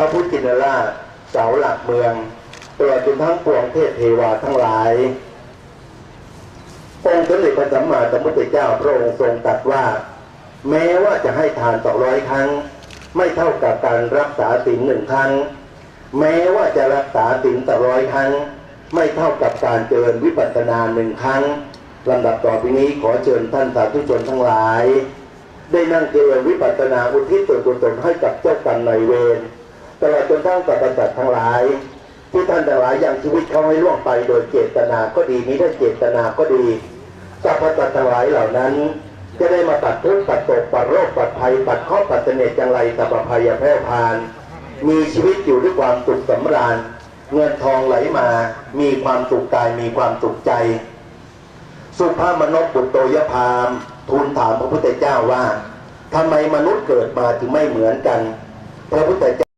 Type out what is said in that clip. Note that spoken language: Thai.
ระพุทธจินราชเสาหลักเมืองตลอดจนทั้งปวงเทพเทวาทั้งหลาย องค์สมเด็จพระสัมมาสัมพุทธเจ้าพระองค์ทรงตรัสว่า แม้ว่าจะให้ทานต่อร้อยครั้ง ไม่เท่ากับการรักษาศีลหนึ่งครั้ง แม้ว่าจะรักษาศีลต่อร้อยครั้ง ไม่เท่ากับการเจริญวิปัสสนาหนึ่งครั้งลำดับต่อไปนี้ขอเชิญท่านสาธุชนทั้งหลาย ได้นั่งเจริญวิปัสสนาอุทิศส่วนกุศลให้กับเจ้ากรรมนายเวร ตลอดจนทั้งสรรพสัตว์ทั้งหลาย ที่ท่านทั้งหลายอยังชีวิตเขาให้ล่วงไปโดยเจตนาก็ดีมิได้เจตนาก็ดีสรรพสัตว์ทั้งหลายเหล่านั้น จะได้มาปัดทุกข์ปัดตกปัดโรคปัดภัยปัดข้อปัดเสน่ห์จังไรสัพพภัยแพร่พาน มีชีวิตอยู่ด้วยความสุขสำราญเงินทองไหลมา มีความสุขกายมีความสุขใจ สุภาพมนพบุตรโตยพามทูลถามพระพุทธเจ้าว่าทำไมมนุษย์เกิดมาถึงไม่เหมือนกัน พระพุทธเจ้า